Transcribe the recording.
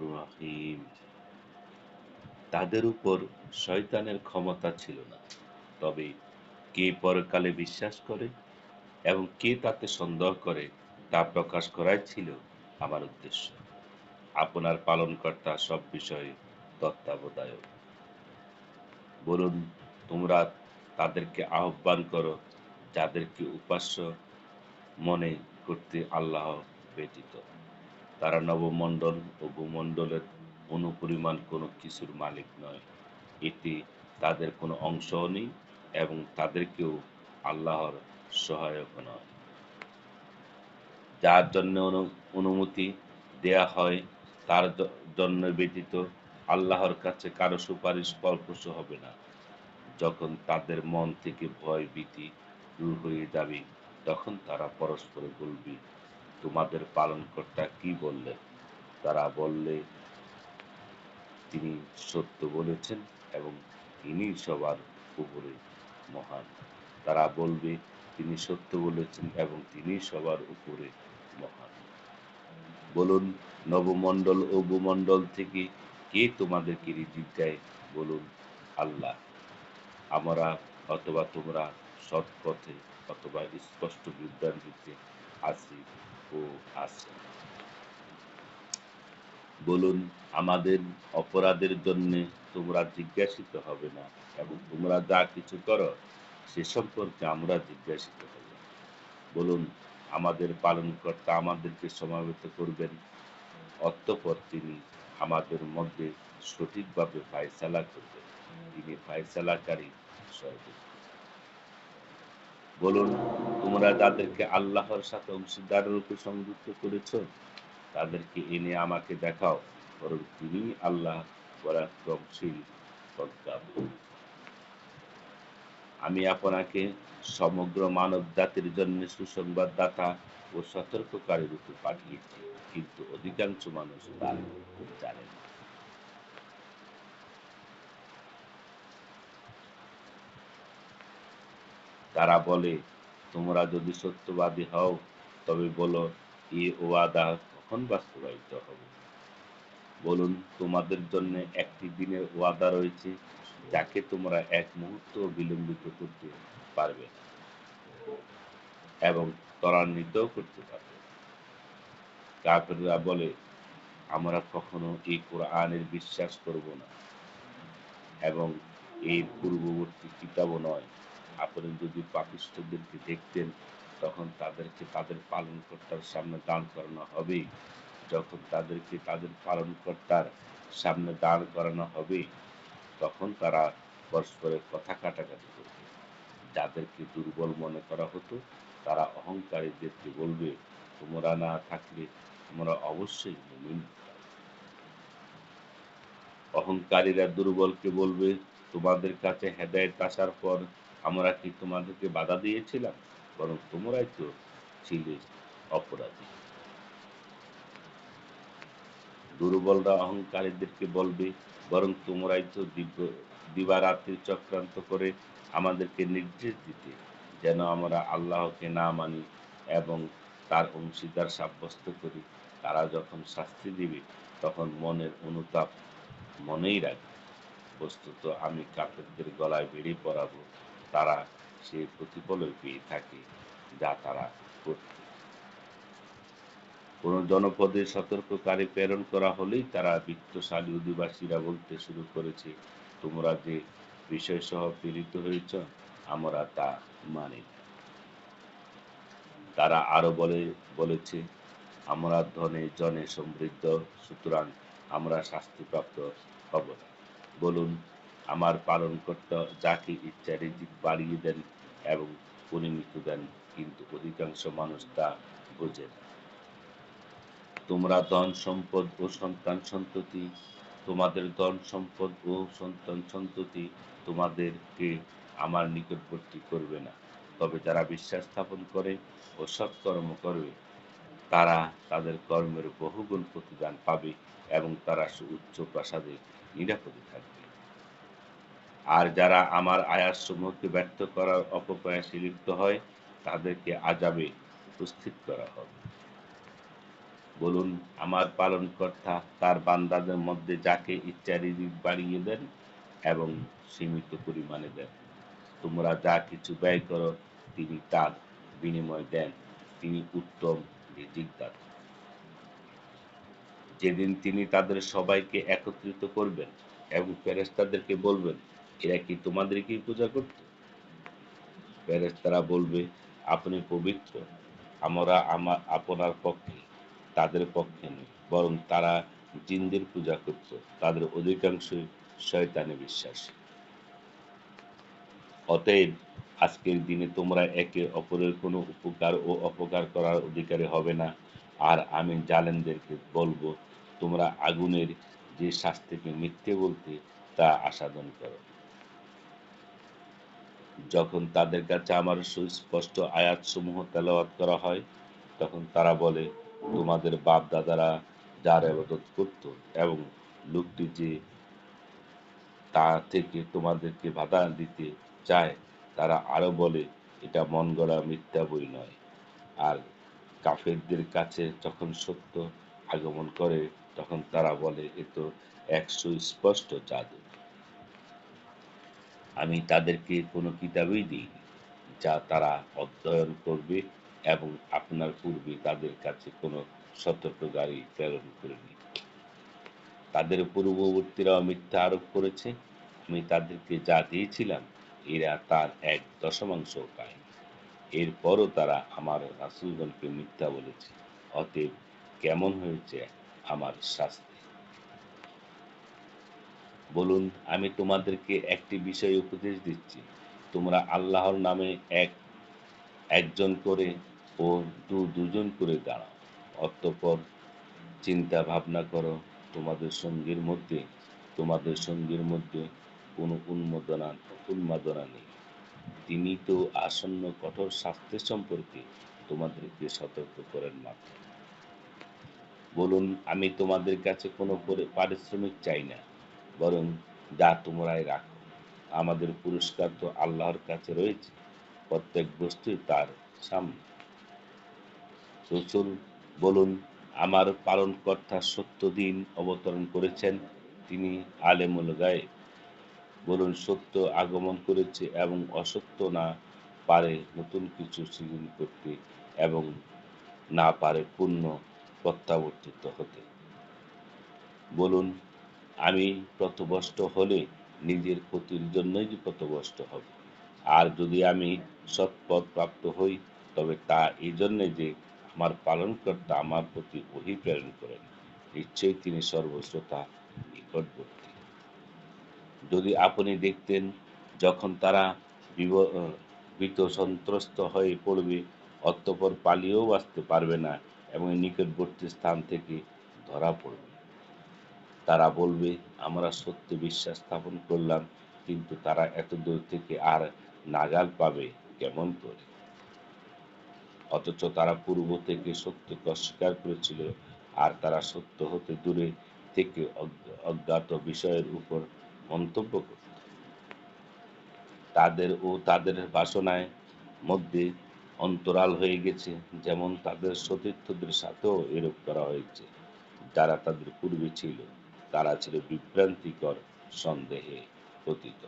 রহিম তাদের উপর শয়তানের ক্ষমতা ছিল না। তবে কে পরকালে বিশ্বাস করে এবং কে তাতে সন্দেহ করে, তা প্রকাশ করাই ছিল আমার উদ্দেশ্য। আপনার পালনকর্তা সব বিষয়ে তত্ত্বাবধায়ক। বলুন, তোমরা তাদেরকে আহ্বান করো যাদেরকে উপাস্য মনে করতে আল্লাহ ব্যতীত। তারা নবমণ্ডল ও ভূমণ্ডলের অনুপরিমাণ কোনো কিছুর মালিক নয়। এতে তাদের কোনো অংশও নেই এবং তাদেরকেও আল্লাহর সহায়ক নয়। যার জন্য অনুমতি দেয়া হয়, তার জন্য ব্যতীত আল্লাহর কাছে কারও সুপারিশ ফলপ্রসূ হবে না। যখন তাদের মন থেকে ভয় ভীতি দূর হয়ে যাবে, তখন তারা পরস্পরে বলবে তোমাদের পালনকর্তা কি বললেন? তারা বললে, তিনি সত্য বলেছেন এবং তিনি সবার উপরে মহান। তারা বলবে, তিনি সত্য বলেছেন এবং তিনি সবার উপরে মহান। বলুন, নবমণ্ডল ও ভূমণ্ডল থেকে কে তোমাদেরকে রিজিক দেয়? বলুন, আল্লাহ। আমরা অথবা তোমরা সৎ পথে অথবা স্পষ্ট বিভ্রান্তিতে আছি। ও আছে। বলুন, আমাদের অপরাধের জন্য তোমরা জিজ্ঞাসিত হবে না এবং তোমরা যা কিছু করো, সে সম্পর্কে আমরা জিজ্ঞাসিত হব। বলুন, আমাদের পালনকর্তা আমাদেরকে সমাবেত করবেন। অতঃপর তিনি আমাদের মধ্যে সঠিকভাবে ফায়সালা করবেন। তিনি ফায়সালাকারী সর্বোচ্চ বলুন, তোমরা যাদেরকে আল্লাহর সাথে অংশীদার রূপে সংযুক্ত করেছ? তাদেরকে এনে আমাকে দেখাও, বরং তিনি আল্লাহ পরাক্রমশীল আমি আপনাকে সমগ্র মানব জাতির জন্য সুসংবাদদাতা ও সতর্ককারী রূপে পাঠিয়েছি, কিন্তু অধিকাংশ মানুষ তা জানে না। তারা বলে, তোমরা যদি সত্যবাদী হও, তবে বলো, এ ওয়াদা কখন বাস্তবায়িত হবে? বলুন, তোমাদের জন্য একটি দিনের ওয়াদা রয়েছে, যাকে তোমরা এক মুহূর্ত বিলম্বিত করতে পারবে না এবং ত্বরান্বিত করতে পারবে কাফেররা বলে, আমরা কখনো এই কোরআনের বিশ্বাস করব না এবং এই পূর্ববর্তী কিতাবও নয়। আপনি যদি পাপিষ্টদেরকে দেখতেন, তখন তাদেরকে তাদের পালনকর্তার সামনে দান করানো হবেই। যখন তাদেরকে তাদের পালনকর্তার সামনে দাঁড় করানো হবে তখন তারা পরস্পরের কথা কাটাকাটি করবে। যাদেরকে দুর্বল মনে করা হতো, তারা অহংকারীদেরকে বলবে, তোমরা না থাকলে তোমরা অবশ্যই মুমিন অহংকারীরা দুর্বলকে বলবে, তোমাদের কাছে হেদায়ত আসার পর আমরা কি তোমাদেরকে বাধা দিয়েছিলাম? বরং তোমরাই তো ছিলে অপরাধী। দুর্বলরা অহংকারীদেরকে বলবে, বরং তোমরাই তো দিবারাত্রি চক্রান্ত করে আমাদেরকে নির্দেশ দিতে, যেন আমরা আল্লাহকে না মানি এবং তার অংশীদার সাব্যস্ত করি। তারা যখন শাস্তি দিবে, তখন মনের অনুতাপ মনেই রাখবে। বস্তুত আমি কাপেরদের গলায় বেরিয়ে পড়াবো তারা সে প্রতিফলই পেয়ে থাকে যা তারা করত। কোন জনপদে সতর্ককারী প্রেরণ করা হলেই তারা বিত্তশালী অধিবাসীরা বলতে শুরু করেছে, তোমরা যে বিষয় সহ পীড়িত হয়েছ, আমরা তা মানি তারা আরও বলে, বলেছে, আমরা ধনে জনে সমৃদ্ধ, সুতরাং আমরা শাস্তিপ্রাপ্ত হব বলুন আমার পালন করতে যাকে ইচ্ছা রিজিক বাড়িয়ে দেন এবং পরিমিত দেন, কিন্তু অধিকাংশ মানুষ তা বোঝে না। তোমরা ধন সম্পদ ও সন্তান সন্ততি, তোমাদের ধন সম্পদ ও সন্তান সন্ততি তোমাদেরকে আমার নিকটবর্তী করবে না। তবে যারা বিশ্বাস স্থাপন করে ও সৎকর্ম করবে তারা তাদের কর্মের বহুগুণ প্রতিদান পাবে এবং তারা উচ্চ প্রাসাদে নিরাপদে থাকবে। আর যারা আমার আয়াসমূহকে ব্যর্থ করার অপপ্রয়াসে লিপ্ত হয়, তাদেরকে আজাবে উপস্থিত করা হবে। বলুন, আমার পালনকর্তা তার বান্দাদের মধ্যে যাকে ইচ্ছা রিজিক বাড়িয়ে দেন এবং সীমিত পরিমাণে দেন। তোমরা যা কিছু ব্যয় করো, তিনি তার বিনিময় দেন। তিনি উত্তম রিজিক যেদিন তিনি তাদের সবাইকে একত্রিত করবেন এবং ফেরেস্তাদেরকে বলবেন এরা কি তোমাদেরকেই পূজা করত? ফেরেস্তারা বলবে, আপনি পবিত্র। আমরা আমার আপনার পক্ষে, তাদের পক্ষে নই। বরং তারা জিনদের পূজা করত। তাদের অধিকাংশই শয়তানে বিশ্বাসী। অতএব আজকের দিনে তোমরা একে অপরের কোনো উপকার ও অপকার করার অধিকারী হবে না। আর আমি জালেনদেরকে বলব, তোমরা আগুনের যে শাস্তিকে মিথ্যে বলতে তা আসাদন করো। যখন তাদের কাছে আমার সুস্পষ্ট আয়াতসমূহ তেলাওয়াত করা হয়, তখন তারা বলে, তোমাদের বাপ দাদারা যার আবাদত করত এবং লোকটি যে তা থেকে তোমাদেরকে বাধা দিতে চায়, তারা আরও বলে, এটা মন গড়া মিথ্যা বই নয়। আর কাফেরদের কাছে যখন সত্য আগমন করে, তখন তারা বলে, এ তো এক সুস্পষ্ট জাদু। আমি তাদেরকে কোনো কিতাবই দিইনি, যা তারা অধ্যয়ন করবে এবং আপনার পূর্বে তাদের কাছে কোনো সতর্ককারী প্রেরণ করিনি তাদের পূর্ববর্তীরাও মিথ্যা আরোপ করেছে। আমি তাদেরকে যা দিয়েছিলাম, এরা তার এক দশমাংশ পায় এরপরও তারা আমার রাসুলগণকে মিথ্যা বলেছে। অতএব কেমন হয়েছে আমার শাস্তি? বলুন, আমি তোমাদেরকে একটি বিষয় উপদেশ দিচ্ছি। তোমরা আল্লাহর নামে এক, একজন করে ও দু, দুজন করে দাঁড়াও। অতঃপর চিন্তা ভাবনা করো, তোমাদের সঙ্গীর মধ্যে, তোমাদের সঙ্গীর মধ্যে কোনো উন্মোদনা, উন্মাদনা নেই। তিনি তো আসন্ন কঠোর শাস্তি সম্পর্কে তোমাদেরকে সতর্ক করেন মাত্র বলুন, আমি তোমাদের কাছে কোনো পারিশ্রমিক চাই না। বরং যা তোমরাই রাখো। আমাদের পুরস্কার তো আল্লাহর কাছে রয়েছে, প্রত্যেক বস্তুই তার সামনে। রসুল বলুন, আমার পালন পালনকর্তা সত্য দিন অবতরণ করেছেন তিনি আলেমুল গায়ে বলুন, সত্য আগমন করেছে এবং অসত্য না পারে নতুন কিছু সৃজন করতে এবং না পারে পূর্ণ প্রত্যাবর্তিত হতে। বলুন আমি প্রতবষ্ট হলে নিজের ক্ষতির জন্যই প্রতবষ্ট হব। আর যদি আমি সৎপথ প্রাপ্ত হই, তবে তা এই জন্যে যে আমার পালনকর্তা আমার প্রতি ওহি প্রেরণ করেন, নিশ্চয়ই তিনি সর্বশ্রোতা নিকটবর্তী। যদি আপনি দেখতেন যখন তারা বিত সন্ত্রস্ত হয়ে পড়বে, অতঃপর পালিয়েও বাঁচতে পারবে না এবং নিকটবর্তী স্থান থেকে ধরা পড়বে। তারা বলবে, আমরা সত্যি বিশ্বাস স্থাপন করলাম, কিন্তু তারা এত দূর থেকে আর নাগাল পাবে কেমন করে? অথচ তারা পূর্ব থেকে সত্যকে অস্বীকার করেছিল, আর তারা সত্য হতে দূরে থেকে অজ্ঞাত বিষয়ের উপর মন্তব্য করত। তাদের ও তাদের বাসনায় মধ্যে অন্তরাল হয়ে গেছে, যেমন তাদের সতীর্থদের সাথেও এরূপ করা হয়েছে, যারা তাদের পূর্বে ছিল। তারা ছিল বিভ্রান্তিকর সন্দেহে পতিত।